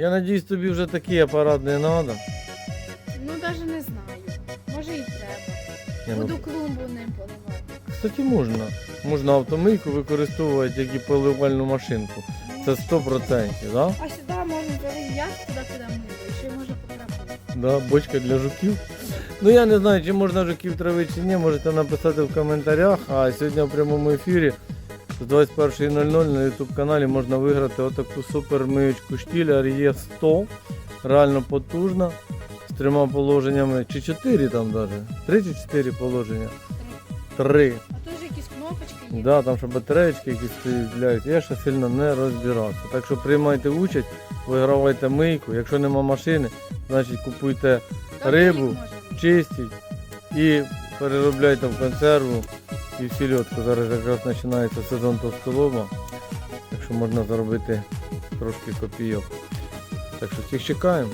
Я надіюсь, тобі вже такий апарат не треба. Ну навіть не знаю. Може і треба. Буду клумбу ним поливати. ну, Кстати, можна. Можна автомийку використовувати як і поливальну машинку. Це 100%, да? А сюди можна залити я туди куди мило, ще може потрапити. Да, бочка для жуків. Ну я не знаю, чи можна жуків травити чи ні, можете написати в коментарях. А сьогодні в прямому ефірі з 21.00 на YouTube каналі можна виграти отаку супер миючку штіля Р'є 100. Реально потужна. З трьома положеннями. Чи чотири там навіть? Три чи чотири положення? Три. А тут же якісь кнопочки є. Да, там ще батареєчки якісь стоять. Я ще сильно не розбирався. Так що приймайте участь, вигравайте мийку. Якщо нема машини, значить купуйте рибу. чистіть і переробляйте в консерву і сільотку. Зараз якраз починається сезон товстолоба, так що можна заробити трошки копійок. Так що всіх чекаємо.